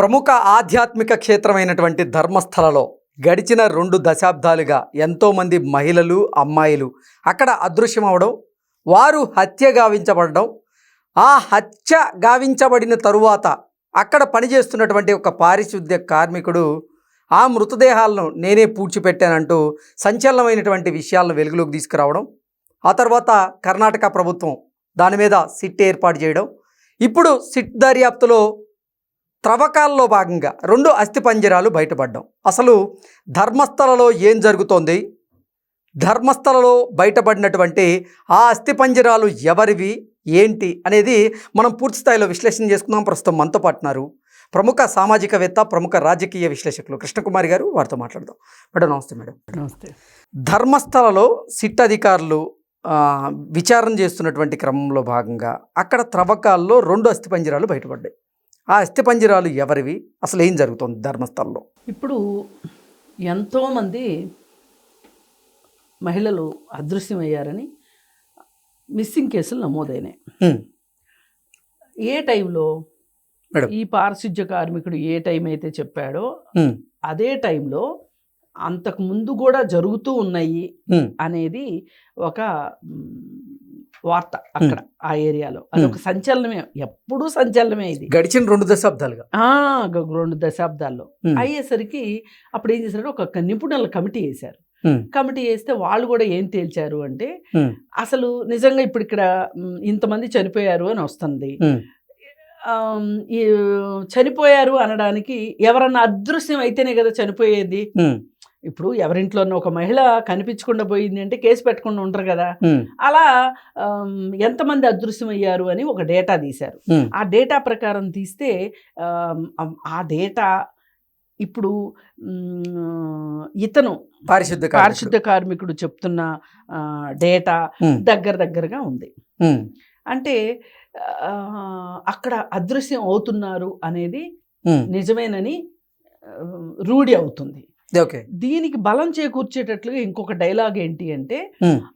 ప్రముఖ ఆధ్యాత్మిక క్షేత్రమైనటువంటి ధర్మస్థలలో గడిచిన రెండు దశాబ్దాలుగా ఎంతోమంది మహిళలు అమ్మాయిలు అక్కడ అదృశ్యం అవడం వారు హత్య గావించబడడం ఆ హత్య గావించబడిన తరువాత అక్కడ పనిచేస్తున్నటువంటి ఒక పారిశుద్ధ్య కార్మికుడు ఆ మృతదేహాలను నేనే పూడ్చిపెట్టానంటూ సంచలనమైనటువంటి విషయాలను వెలుగులోకి తీసుకురావడం ఆ తర్వాత కర్ణాటక ప్రభుత్వం దాని మీద సిట్ ఏర్పాటు చేయడం ఇప్పుడు సిట్ దర్యాప్తులో త్రవ్వకాల్లో భాగంగా రెండు అస్థిపంజరాలు బయటపడ్డం. అసలు ధర్మస్థలలో ఏం జరుగుతోంది? ధర్మస్థలలో బయటపడినటువంటి ఆ అస్థిపంజరాలు ఎవరివి? ఏంటి? అనేది మనం పూర్తి స్థాయిలో విశ్లేషణ చేసుకుందాం. ప్రస్తుతం మనతో పాటున్నారు ప్రముఖ సామాజికవేత్త ప్రముఖ రాజకీయ విశ్లేషకులు కృష్ణకుమారి గారు. వారితో మాట్లాడదాం. మేడం నమస్తే మేడం. నమస్తే. ధర్మస్థలలో సిట్ అధికారులు విచారణ చేస్తున్నటువంటి క్రమంలో భాగంగా అక్కడ త్రవ్వకాల్లో రెండు అస్థిపంజరాలు బయటపడ్డాయి. ఆ అస్థిపంజరాలు ఎవరివి అసలు ఏం జరుగుతుంది ధర్మస్థలంలో ఇప్పుడు ఎంతోమంది మహిళలు అదృశ్యమయ్యారని మిస్సింగ్ కేసులు నమోదైనాయి. ఏ టైంలో. ఈ పారిశుధ్య కార్మికుడు ఏ టైం అయితే చెప్పాడో. అదే టైంలో అంతకు ముందు కూడా జరుగుతూ ఉన్నాయి. అనేది ఒక వార్త అక్కడ ఆ ఏరియాలో. అదొక సంచలనమే. ఎప్పుడూ సంచలనమే ఇది. గడిచిన రెండు దశాబ్దాలుగా. రెండు దశాబ్దాల్లో. అయ్యేసరికి అప్పుడు ఏం చేశారు ఒక నిపుణుల కమిటీ వేశారు. కమిటీ వేస్తే వాళ్ళు కూడా ఏం తేల్చారు అంటే. అసలు నిజంగా ఇప్పుడు ఇక్కడ ఇంతమంది చనిపోయారు అని వస్తుంది. చనిపోయారు అనడానికి ఎవరన్నా అదృశ్యం అయితేనే కదా చనిపోయేది. ఇప్పుడు ఎవరింట్లోనో ఒక మహిళ కనిపించకుండా పోయింది అంటే కేసు పెట్టకుండా ఉంటారు కదా. అలా ఎంతమంది అదృశ్యం అయ్యారు అని ఒక డేటా తీశారు. ఆ డేటా ప్రకారం తీస్తే ఆ డేటా ఇప్పుడు ఇతను పారిశుద్ధ పారిశుద్ధ కార్మికుడు చెప్తున్న డేటా. దగ్గర దగ్గరగా ఉంది. అంటే అక్కడ అదృశ్యం అవుతున్నారు అనేది. నిజమేనని రూఢి అవుతుంది దీనికి బలం చేకూర్చేటట్లుగా ఇంకొక డైలాగ్ ఏంటి అంటే.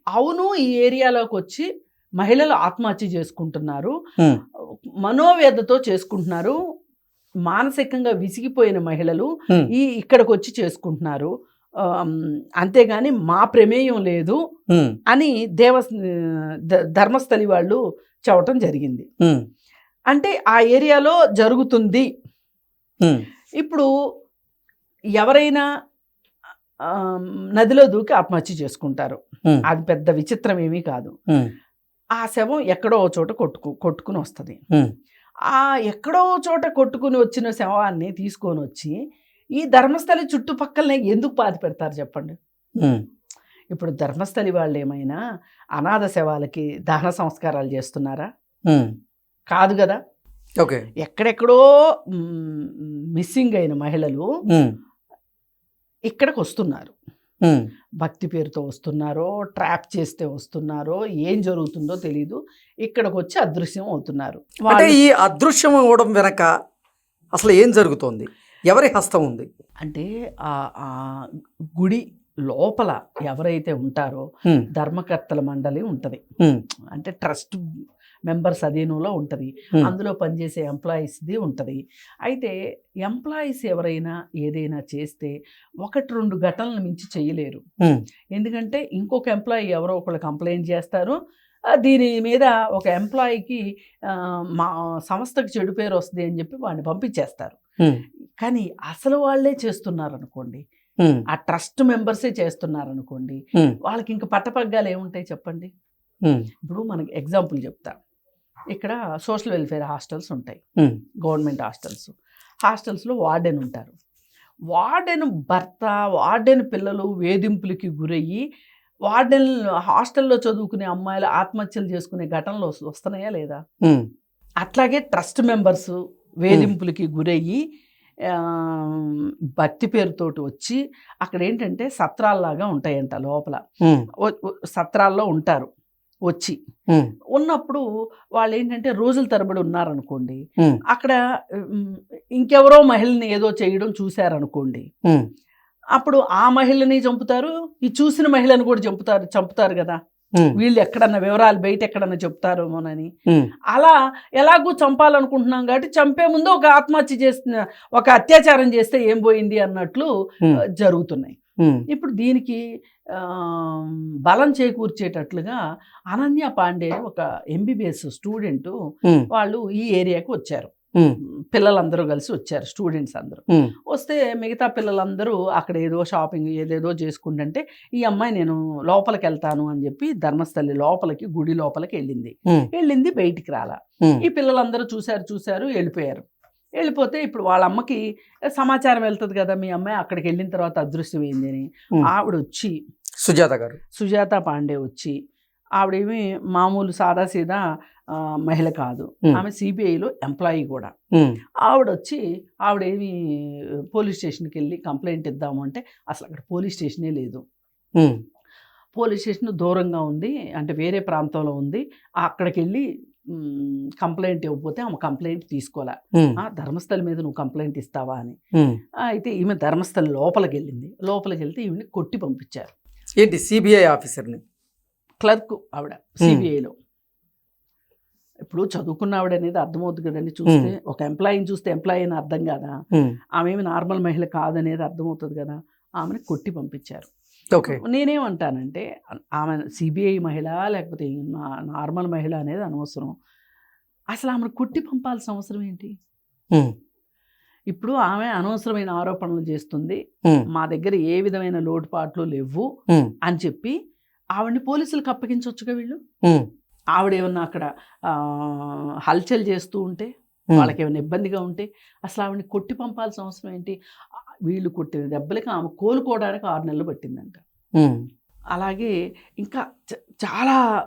అవును ఈ ఏరియాలోకి వచ్చి మహిళలు ఆత్మహత్య చేసుకుంటున్నారు. మనోవేదతో చేసుకుంటున్నారు మానసికంగా విసిగిపోయిన మహిళలు. ఈ ఇక్కడికి వచ్చి చేసుకుంటున్నారు అంతేగాని మా ప్రమేయం లేదు. అని దేవ ధర్మస్థలి వాళ్ళు చెప్పటం జరిగింది. అంటే ఆ ఏరియాలో జరుగుతుంది. ఇప్పుడు ఎవరైనా నదిలో దూకి ఆత్మహత్య చేసుకుంటారు. అది పెద్ద విచిత్రం ఏమీ కాదు. ఆ శవం ఎక్కడో చోట కొట్టుకు కొట్టుకుని వస్తుంది. ఆ ఎక్కడో చోట కొట్టుకుని వచ్చిన శవాన్ని తీసుకొని వచ్చి ఈ ధర్మస్థలి చుట్టుపక్కలనే ఎందుకు పాతి పెడతారు చెప్పండి. ఇప్పుడు ధర్మస్థలి వాళ్ళు ఏమైనా అనాథ శవాలకి దహన సంస్కారాలు చేస్తున్నారా. కాదు కదా ఓకే ఎక్కడెక్కడో మిస్సింగ్ అయిన మహిళలు. ఇక్కడికి వస్తున్నారు. భక్తి పేరుతో వస్తున్నారో ట్రాప్ చేస్తే వస్తున్నారో ఏం జరుగుతుందో తెలియదు ఇక్కడికి వచ్చి అదృశ్యం అవుతున్నారు అంటే ఈ అదృశ్యం అవ్వడం వెనక అసలు ఏం జరుగుతోంది ఎవరి హస్తం ఉంది అంటే ఆ గుడి లోపల ఎవరైతే ఉంటారో. ధర్మకర్తల మండలి ఉంటుంది. అంటే ట్రస్ట్ మెంబర్స్ అధీనంలో ఉంటుంది. అందులో పనిచేసే ఎంప్లాయీస్ది ఉంటుంది అయితే ఎంప్లాయీస్ ఎవరైనా ఏదైనా చేస్తే ఒకటి రెండు ఘటనలు మించి చేయలేరు. ఎందుకంటే ఇంకొక ఎంప్లాయీ ఎవరో ఒకళ్ళు కంప్లైంట్ చేస్తారు దీని మీద ఒక ఎంప్లాయీకి మా సంస్థకు చెడు పేరు వస్తుంది అని చెప్పి వాడిని పంపించేస్తారు. కానీ అసలు వాళ్ళే చేస్తున్నారు అనుకోండి. ఆ ట్రస్ట్ మెంబర్సే చేస్తున్నారు అనుకోండి. వాళ్ళకి ఇంకా పట్టపగ్గాలు ఏముంటాయి చెప్పండి. ఇప్పుడు మనకి ఎగ్జాంపుల్ చెప్తా ఇక్కడ సోషల్ వెల్ఫేర్ హాస్టల్స్ ఉంటాయి. Government hostels. హాస్టల్స్లో వార్డెన్ ఉంటారు. వార్డెన్ భర్త వార్డెన్ పిల్లలు వేధింపులకి గురయ్యి వార్డెన్ హాస్టల్లో చదువుకునే అమ్మాయిలు ఆత్మహత్యలు చేసుకునే ఘటనలు వస్తు- వస్తున్నాయా లేదా. అట్లాగే ట్రస్ట్ మెంబర్స్ వేధింపులకి గురయ్యి భక్తి పేరుతోటి వచ్చి అక్కడ ఏంటంటే సత్రాల్లాగా ఉంటాయంట లోపల. సత్రాల్లో ఉంటారు. వచ్చి. ఉన్నప్పుడు వాళ్ళు ఏంటంటే రోజుల తరబడి ఉన్నారనుకోండి. అక్కడ ఇంకెవరో మహిళని ఏదో చేయడం చూశారనుకోండి. అప్పుడు ఆ మహిళని చంపుతారు ఈ చూసిన మహిళను కూడా చంపుతారు చంపుతారు కదా. వీళ్ళు ఎక్కడన్నా వివరాలు బయట ఎక్కడన్నా చెప్తారేమోనని. అలా ఎలాగూ చంపాలనుకుంటున్నాం కాబట్టి చంపే ముందు ఒక ఆత్మహత్య చేస్తున్న ఒక అత్యాచారం చేస్తే ఏం పోయింది అన్నట్లు జరుగుతున్నాయి. ఇప్పుడు దీనికి బలం చేకూర్చేటట్లుగా అనన్య పాండే ఒక ఎంబీబీఎస్ స్టూడెంట్ వాళ్ళు ఈ ఏరియాకి వచ్చారు. పిల్లలందరూ కలిసి వచ్చారు స్టూడెంట్స్ అందరూ. వస్తే మిగతా పిల్లలందరూ అక్కడ ఏదో షాపింగ్ ఏదేదో చేసుకుంటుంటే ఈ అమ్మాయి నేను లోపలికి వెళ్తాను అని చెప్పి ధర్మస్థలి లోపలికి గుడి లోపలికి వెళ్ళింది. వెళ్ళింది బయటికి రాలా. ఈ పిల్లలందరూ చూశారు చూశారు వెళ్ళిపోయారు. వెళ్ళిపోతే ఇప్పుడు వాళ్ళ అమ్మకి సమాచారం వెళ్తుంది కదా మీ అమ్మాయి అక్కడికి వెళ్ళిన తర్వాత అదృశ్యమైంది అని. ఆవిడ వచ్చి సుజాత గారు. సుజాత పాండే వచ్చి ఆవిడేమి మామూలు సాదాసీదా ఆ, మహిళ కాదు. ఆమె సిబిఐలో ఎంప్లాయీ కూడా. ఆవిడ వచ్చి ఆవిడేమి పోలీస్ స్టేషన్కి వెళ్ళి కంప్లైంట్ ఇద్దాము అంటే అసలు అక్కడ పోలీస్ స్టేషనే లేదు. పోలీస్ స్టేషన్ దూరంగా ఉంది అంటే వేరే ప్రాంతంలో ఉంది. అక్కడికి వెళ్ళి కంప్లైంట్ ఇవ్వకపోతే ఆమె కంప్లైంట్ తీసుకోలే. ధర్మస్థల మీద నువ్వు కంప్లైంట్ ఇస్తావా? అని. అయితే ఈమె ధర్మస్థల లోపలికి వెళ్ళింది. లోపలికి వెళ్తే ఈమెని కొట్టి పంపించారు. ఏంటి సిబిఐ ఆఫీసర్ని? క్లర్క్ ఆవిడ సిబిఐలో ఇప్పుడు చదువుకున్న ఆవిడ అనేది అర్థమవుతుంది కదండి. చూస్తే ఒక ఎంప్లాయీని చూస్తే ఎంప్లాయీ అని అర్థం కాదా? ఆమె ఏమి నార్మల్ మహిళ కాదనేది అర్థమవుతుంది కదా? ఆమెను కొట్టి పంపించారు. నేనేమంటానంటే ఆమె సిబిఐ మహిళ లేకపోతే నార్మల్ మహిళ అనేది అనవసరం. అసలు ఆమెను కొట్టి పంపాల్సిన అవసరం ఏంటి? ఇప్పుడు ఆమె అనవసరమైన ఆరోపణలు చేస్తుంది. మా దగ్గర ఏ విధమైన లోటుపాట్లు లేవు అని చెప్పి ఆవిడని పోలీసులకు అప్పగించవచ్చుగా వీళ్ళు? ఆవిడ ఏమన్నా అక్కడ హల్చల్ చేస్తూ ఉంటే. వాళ్ళకి ఏమైనా ఇబ్బందిగా ఉంటే అసలు ఆవిడని కొట్టి పంపాల్సిన అవసరం ఏంటి? వీళ్ళు కొట్టిన దెబ్బలకి ఆమె కోలుకోవడానికి ఆరు నెలలు పట్టిందంట. అలాగే ఇంకా చాలా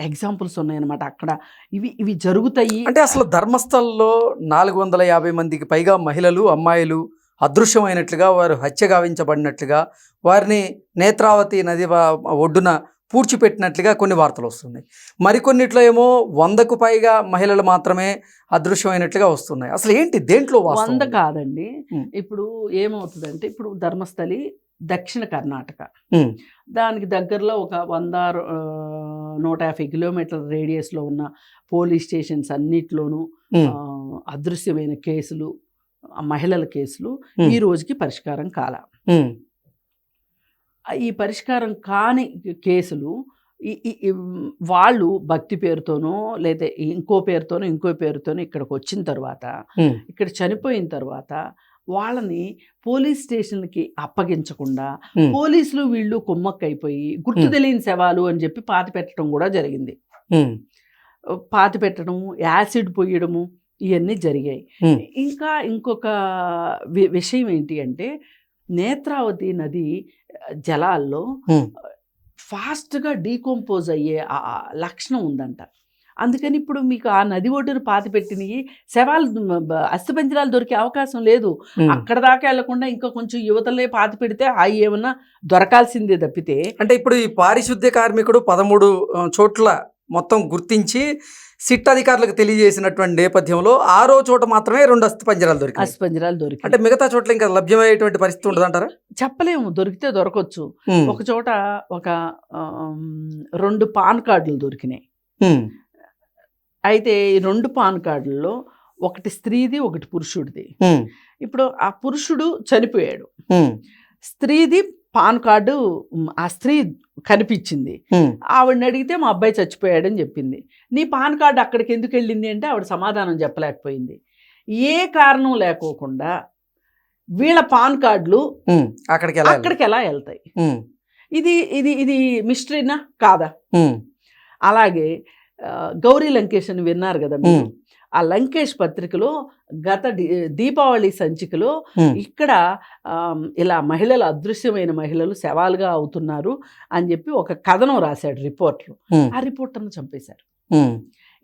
ఎగ్జాంపుల్స్ ఉన్నాయన్నమాట అక్కడ. ఇవి ఇవి జరుగుతాయి. అంటే అసలు ధర్మస్థల్లో నాలుగు వందల యాభై మందికి పైగా మహిళలు అమ్మాయిలు అదృశ్యమైనట్లుగా వారు హత్య గావించబడినట్లుగా వారిని నేత్రావతి నది ఒడ్డున పూడ్చిపెట్టినట్లుగా కొన్ని వార్తలు వస్తున్నాయి. మరికొన్నిట్లో ఏమో వందకు పైగా మహిళలు మాత్రమే అదృశ్యమైనట్లుగా వస్తున్నాయి. అసలు ఏంటి? దేంట్లో వంద? కాదండి. ఇప్పుడు ఏమవుతుందంటే ఇప్పుడు ధర్మస్థలి దక్షిణ కర్ణాటక. దానికి దగ్గరలో ఒక వంద నూట యాభై కిలోమీటర్ల రేడియస్లో ఉన్న పోలీస్ స్టేషన్స్ అన్నిట్లోనూ అదృశ్యమైన కేసులు మహిళల కేసులు ఈ రోజుకి పరిష్కారం కాల. ఈ పరిష్కారం కాని కేసులు వాళ్ళు భక్తి పేరుతోనో లేదా ఇంకో పేరుతోనో ఇంకో పేరుతోనో ఇక్కడికి వచ్చిన తర్వాత ఇక్కడ చనిపోయిన తర్వాత వాళ్ళని పోలీస్ స్టేషన్కి అప్పగించకుండా పోలీసులు వీళ్ళు కుమ్మక్కైపోయి గుర్తు. తెలియని శవాలు అని చెప్పి పాతి పెట్టడం కూడా జరిగింది. పాతి పెట్టడము యాసిడ్ పొయ్యడము ఇవన్నీ జరిగాయి. ఇంకా ఇంకొక వి- విషయం ఏంటి అంటే నేత్రావతి నది జలాల్లో ఫాస్ట్గా డీకంపోజ్ అయ్యే లక్షణం ఉందంట. అందుకని ఇప్పుడు మీకు ఆ నది ఒడ్డున పాతి పెట్టినవి శవాలు అస్థిపంజరాలు దొరికే అవకాశం లేదు. అక్కడ దాకా వెళ్ళకుండా ఇంకా కొంచెం యువతలే పాతి పెడితే అవి ఏమన్నా దొరకాల్సిందే తప్పితే అంటే ఇప్పుడు ఈ పారిశుద్ధ్య కార్మికుడు పదమూడు చోట్ల మొత్తం గుర్తించి సిట్ అధికారులకు తెలియజేసినటువంటి నేపథ్యంలో ఆరో చోట మాత్రమే రెండు అస్థి పంజరాలు దొరికాయి అస్థిపంజరాలు దొరికి అంటే మిగతా చోట్ల ఇంకా లభ్యమయ్యేటువంటి పరిస్థితి ఉండదంటారా చెప్పలేము దొరికితే దొరకవచ్చు ఒక చోట ఒక రెండు పాన్ కార్డులు దొరికినాయి. అయితే ఈ రెండు పాన్ కార్డుల్లో ఒకటి స్త్రీది ఒకటి పురుషుడిది. ఇప్పుడు ఆ పురుషుడు చనిపోయాడు. స్త్రీది పాన్ కార్డు ఆ స్త్రీ కనిపించింది. ఆవిడని అడిగితే మా అబ్బాయి చచ్చిపోయాడని చెప్పింది. నీ పాన్ కార్డు అక్కడికి ఎందుకు వెళ్ళింది అంటే ఆవిడ సమాధానం చెప్పలేకపోయింది. ఏ కారణం లేకోకుండా వీళ్ళ పాన్ కార్డులు అక్కడికి అక్కడికి ఎలా వెళ్తాయి? ఇది ఇది ఇది మిస్టరీనా కాదా? అలాగే గౌరీ లంకేష్ అని విన్నారు కదా ఆ లంకేష్ పత్రికలో గత దీపావళి సంచికలో ఇక్కడ ఇలా మహిళలు అదృశ్యమైన మహిళలు శవాలుగా అవుతున్నారు అని చెప్పి ఒక కథనం రాశాడు రిపోర్టర్ ఉమ్, ఆ రిపోర్టర్ను చంపేశారు.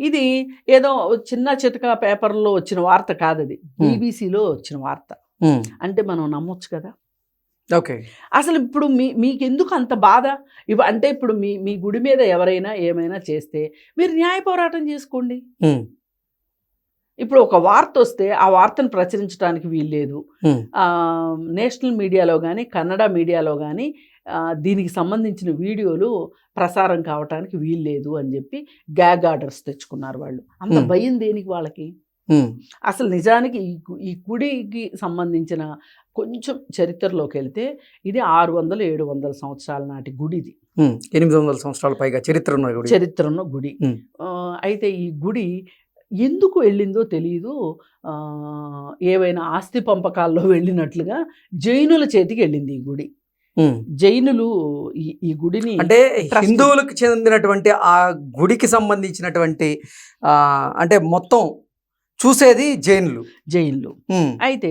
ఇది ఏదో చిన్న చితక పేపర్లో వచ్చిన వార్త కాదది. బీబీసీలో వచ్చిన వార్త. అంటే మనం నమ్మొచ్చు కదా? ఓకే. అసలు ఇప్పుడు మీ మీకెందుకు అంత బాధ? ఇవ అంటే ఇప్పుడు మీ మీ గుడి మీద ఎవరైనా ఏమైనా చేస్తే మీరు న్యాయ పోరాటం చేసుకోండి. ఇప్పుడు ఒక వార్త వస్తే ఆ వార్తను ప్రచురించడానికి వీల్లేదు నేషనల్ మీడియాలో కానీ కన్నడ మీడియాలో కానీ దీనికి సంబంధించిన వీడియోలు ప్రసారం కావటానికి వీల్లేదు అని చెప్పి గ్యాగ్ ఆర్డర్స్ తెచ్చుకున్నారు వాళ్ళు. అంత. భయం దేనికి వాళ్ళకి? అసలు నిజానికి ఈ గుడికి సంబంధించిన కొంచెం చరిత్రలోకి వెళ్తే ఇది ఆరు వందల ఏడు వందల సంవత్సరాల నాటి గుడి ఇది ఎనిమిది వందల సంవత్సరాల పైగా చరిత్ర ఉన్న గుడి. చరిత్ర ఉన్న గుడి. ఆ, అయితే ఈ గుడి ఎందుకు వెళ్ళిందో తెలియదు ఏవైనా ఆస్తి పంపకాల్లో వెళ్ళినట్లుగా జైనుల చేతికి వెళ్ళింది ఈ గుడి. జైనులు ఈ గుడిని అంటే. హిందువులకు చెందినటువంటి ఆ గుడికి సంబంధించినటువంటి అంటే మొత్తం చూసేది జైనులు. జైన్లు. అయితే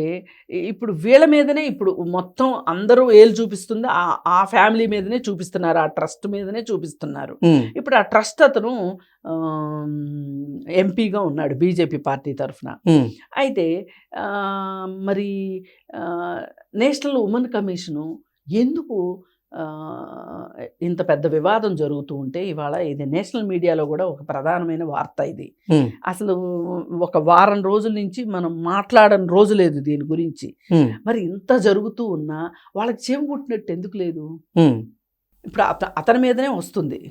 ఇప్పుడు వీళ్ళ మీదనే ఇప్పుడు మొత్తం అందరూ ఏలు చూపిస్తుంది ఆ ఆ ఫ్యామిలీ మీదనే చూపిస్తున్నారు ఆ ట్రస్ట్ మీదనే చూపిస్తున్నారు. ఇప్పుడు ఆ ట్రస్ట్ అతను ఎంపీగా ఉన్నాడు బీజేపీ పార్టీ తరఫున. అయితే మరి నేషనల్ ఉమెన్ కమిషను ఎందుకు ఇంత పెద్ద వివాదం జరుగుతూ ఉంటే ఇవాళ ఇది నేషనల్ మీడియాలో కూడా ఒక ప్రధానమైన వార్త ఇది. అసలు ఒక వారం రోజుల నుంచి మనం మాట్లాడని రోజు లేదు దీని గురించి. మరి ఇంత జరుగుతూ ఉన్నా వాళ్ళకి చెవి పుట్టినట్టు ఎందుకు లేదు? ఇప్పుడు అత అతని మీదనే వస్తుంది.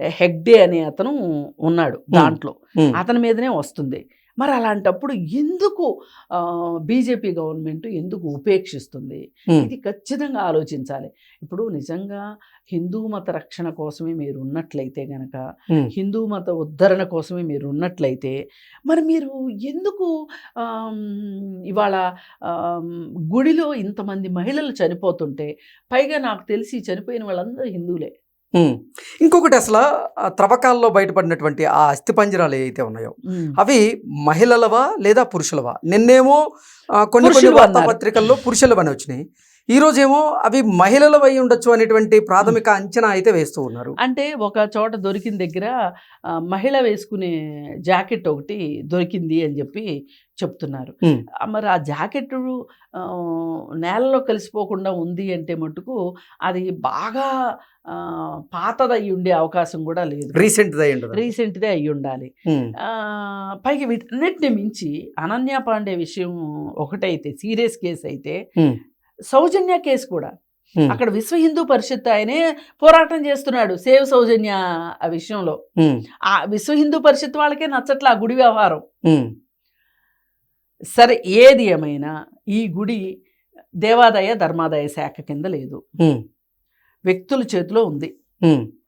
హెగ్డే అనే అతను ఉన్నాడు దాంట్లో. అతని మీదనే వస్తుంది. మరి అలాంటప్పుడు ఎందుకు బీజేపీ గవర్నమెంట్ ఎందుకు ఉపేక్షిస్తుంది? ఇది ఖచ్చితంగా ఆలోచించాలి. ఇప్పుడు నిజంగా హిందూ మత రక్షణ కోసమే మీరు ఉన్నట్లయితే గనక హిందూ మత ఉద్ధరణ కోసమే మీరు ఉన్నట్లయితే మరి మీరు ఎందుకు ఇవాళ గుడిలో ఇంతమంది మహిళలు చనిపోతుంటే పైగా నాకు తెలిసి చనిపోయిన వాళ్ళందరూ హిందువులే. ఇంకొకటి అసలు ఆ త్రవ్వకాల్లో బయటపడినటువంటి ఆ అస్థిపంజరాలు ఏవైతే ఉన్నాయో అవి మహిళలవా లేదా పురుషులవా? నిన్నేమో కొన్ని కొన్ని. వార్తాపత్రికల్లో పురుషులవని వచ్చినాయి. ఈ రోజేమో అవి మహిళలవై ఉండొచ్చు అనేటువంటి ప్రాథమిక అంచనా అయితే వేస్తూ ఉన్నారు. అంటే ఒక చోట దొరికిన దగ్గర మహిళ వేసుకునే జాకెట్ ఒకటి దొరికింది అని చెప్పి చెప్తున్నారు. మరి ఆ జాకెట్ నేలలో కలిసిపోకుండా ఉంది అంటే మటుకు అది బాగా పాతదయ్యి ఉండే అవకాశం కూడా లేదు. రీసెంట్ అయి ఉండదు? రీసెంట్దే అయ్యి ఉండాలి. పైగా వీటన్నిటిని మించి అనన్య పాండే విషయం ఒకటైతే సీరియస్ కేసు అయితే సౌజన్య కేసు కూడా. అక్కడ విశ్వ హిందూ పరిషత్ ఆయనే పోరాటం చేస్తున్నాడు సేవ్ సౌజన్య ఆ విషయంలో. ఆ విశ్వ హిందూ పరిషత్ వాళ్ళకే నచ్చట్లా ఆ గుడి వ్యవహారం. సరే ఏది ఏమైనా ఈ గుడి దేవాదాయ ధర్మాదాయ శాఖ కింద లేదు. వ్యక్తుల చేతిలో ఉంది.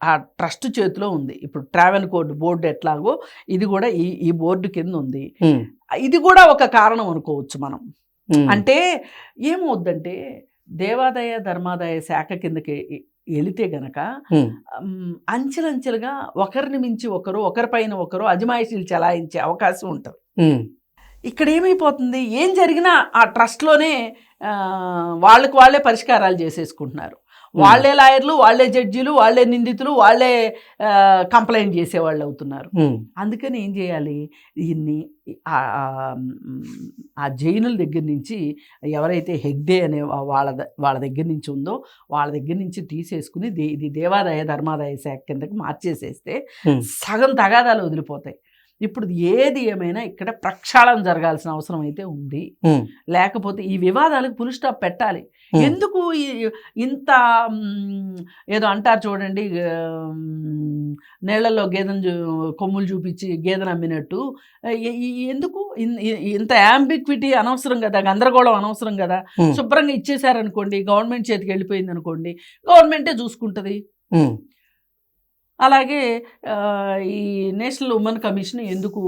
ఆ ట్రస్ట్ చేతిలో ఉంది. ఇప్పుడు ట్రావెన్ కోడ్ బోర్డు ఎట్లాగో ఇది కూడా ఈ ఈ బోర్డు కింద ఉంది. ఇది కూడా ఒక కారణం అనుకోవచ్చు మనం. అంటే ఏమవుద్దంటే దేవాదాయ ధర్మాదాయ శాఖ కిందకి వెళితే గనక అంచెలంచెలుగా ఒకరిని మించి ఒకరు ఒకరిపైన ఒకరు అజమాయిషీలు చలాయించే అవకాశం ఉంటుంది. ఇక్కడ ఏమైపోతుంది? ఏం జరిగినా ఆ ట్రస్ట్లోనే వాళ్ళకి వాళ్ళే పరిష్కారాలు చేసేసుకుంటున్నారు. వాళ్ళే లాయర్లు వాళ్ళే జడ్జీలు వాళ్ళే నిందితులు వాళ్ళే ఆ, కంప్లైంట్ చేసేవాళ్ళు అవుతున్నారు. అందుకని ఏం చేయాలి? దీన్ని ఆ- జైనుల దగ్గర నుంచి ఎవరైతే హెగ్డే అనే వాళ్ళ వాళ్ళ దగ్గర నుంచి ఉందో వాళ్ళ దగ్గర నుంచి తీసేసుకుని దే- ఇది దేవాదాయ ధర్మాదాయ శాఖ కిందకి మార్చేసేస్తే. సగం తగాదాలు వదిలిపోతాయి. ఇప్పుడు ఏది ఏమైనా ఇక్కడ ప్రక్షాళన జరగాల్సిన అవసరం అయితే ఉంది. లేకపోతే ఈ వివాదాలకు పులి స్టాప్ పెట్టాలి. ఎందుకు ఇంత ఏదో అంటారు చూడండి మ్, నీళ్ళల్లో గేదెను కొమ్ములు చూపించి గేదెను అమ్మినట్టు ఎందుకు? ఇంత యాంబిక్విటీ అనవసరం కదా గందరగోళం అనవసరం కదా. శుభ్రంగా ఇచ్చేసారనుకోండి గవర్నమెంట్ చేతికి వెళ్ళిపోయింది అనుకోండి గవర్నమెంటే చూసుకుంటుంది. అలాగే ఈ నేషనల్ ఉమెన్ కమిషన్ ఎందుకు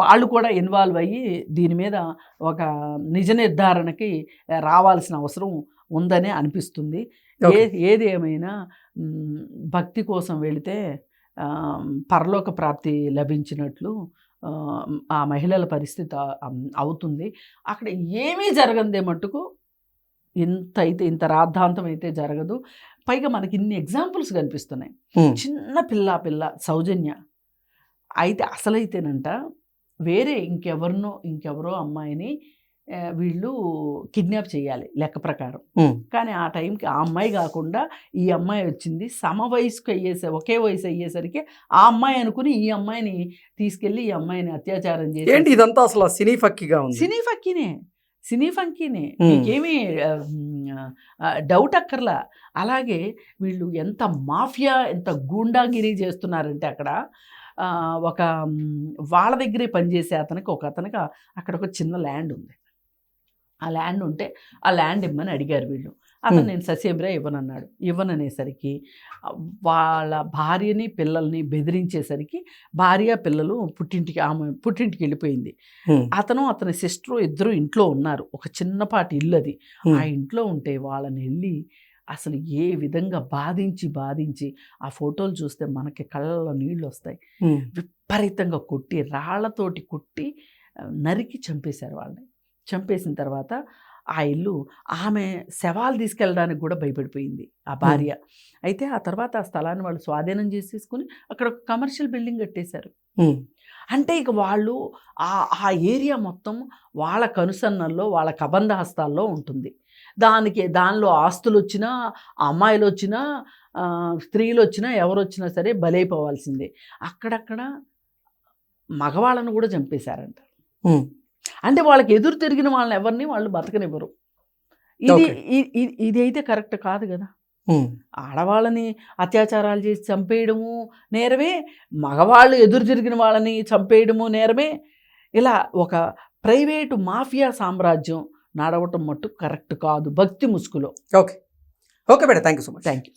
వాళ్ళు కూడా ఇన్వాల్వ్ అయ్యి దీని మీద ఒక నిజ నిర్ధారణకి రావాల్సిన అవసరం ఉందని అనిపిస్తుంది ఏ. ఏది ఏమైనా భక్తి కోసం వెళితే పరలోక ప్రాప్తి లభించినట్లు ఆ, మహిళల పరిస్థితి అవుతుంది అక్కడ ఏమీ జరగందే మట్టుకు ఇంత అయితే ఇంత రాద్ధాంతం అయితే జరగదు. పైగా మనకి ఇన్ని ఎగ్జాంపుల్స్ కనిపిస్తున్నాయి. చిన్న పిల్ల పిల్ల సౌజన్య అయితే అసలైతేనంట వేరే ఇంకెవరినో ఇంకెవరో అమ్మాయిని వీళ్ళు కిడ్నాప్ చేయాలి లెక్క ప్రకారం. కానీ ఆ టైంకి ఆ అమ్మాయి కాకుండా ఈ అమ్మాయి వచ్చింది. సమ వయసుకు అయ్యేసే ఒకే వయసు అయ్యేసరికి ఆ అమ్మాయి అనుకుని ఈ అమ్మాయిని తీసుకెళ్ళి ఈ అమ్మాయిని అత్యాచారం ఏంటి చేసి ఇదంతా అసలు సినీ ఫక్కిగా ఉంది? సినీ ఫక్కీనే. సినీ ఫంకీనే. మీకేమీ డౌట్ అక్కర్లా. అలాగే వీళ్ళు ఎంత మాఫియా ఎంత గూండాగిరి చేస్తున్నారంటే అక్కడ ఒక వాళ్ళ దగ్గరే పనిచేసే అతనికి ఒక అతనికి అక్కడ ఒక చిన్న ల్యాండ్ ఉంది. ఆ ల్యాండ్ ఉంటే ఆ ల్యాండ్ ఇమ్మని అడిగారు వీళ్ళు. అతను. నేను ససేమిరా ఇవ్వనన్నాడు. ఇవ్వననేసరికి వాళ్ళ భార్యని పిల్లల్ని బెదిరించేసరికి భార్య పిల్లలు పుట్టింటికి ఆమె పుట్టింటికి వెళ్ళిపోయింది. అతను అతని సిస్టరు ఇద్దరు ఇంట్లో ఉన్నారు. ఒక చిన్నపాటి ఇల్లు అది. ఆ ఇంట్లో ఉంటే వాళ్ళని వెళ్ళి అసలు ఏ విధంగా బాధించి బాధించి ఆ ఫోటోలు చూస్తే మనకి కళ్ళలో నీళ్ళు వస్తాయి. విపరీతంగా కొట్టి రాళ్ళతోటి కొట్టి నరికి చంపేశారు వాళ్ళని. చంపేసిన తర్వాత ఆ ఇల్లు ఆమె శవాలు తీసుకెళ్ళడానికి కూడా భయపడిపోయింది ఆ భార్య. అయితే ఆ తర్వాత ఆ స్థలాన్ని వాళ్ళు స్వాధీనం చేసేసుకుని అక్కడ ఒక కమర్షియల్ బిల్డింగ్ కట్టేశారు. అంటే ఇక వాళ్ళు ఆ ఆ ఏరియా మొత్తం వాళ్ళ కనుసన్నల్లో వాళ్ళ కబంధ హస్తాల్లో ఉంటుంది. దానికి దానిలో ఆస్తులు వచ్చినా అమ్మాయిలు వచ్చినా స్త్రీలు వచ్చినా ఎవరు వచ్చినా సరే బలైపోవాల్సిందే. అక్కడక్కడ మగవాళ్ళను కూడా చంపేశారంట. అంటే వాళ్ళకి ఎదురు తిరిగిన వాళ్ళని ఎవరిని వాళ్ళు బతకనివ్వరు. ఇది ఇది అయితే కరెక్ట్ కాదు కదా. ఆడవాళ్ళని అత్యాచారాలు చేసి చంపేయడము నేరమే మగవాళ్ళు ఎదురు తిరిగిన వాళ్ళని చంపేయడము నేరమే ఇలా ఒక ప్రైవేటు మాఫియా సామ్రాజ్యం నడవటం మట్టు కరెక్ట్ కాదు. భక్తి ముసుగులో. Okay. Okay madam. Thank you so much. Thank you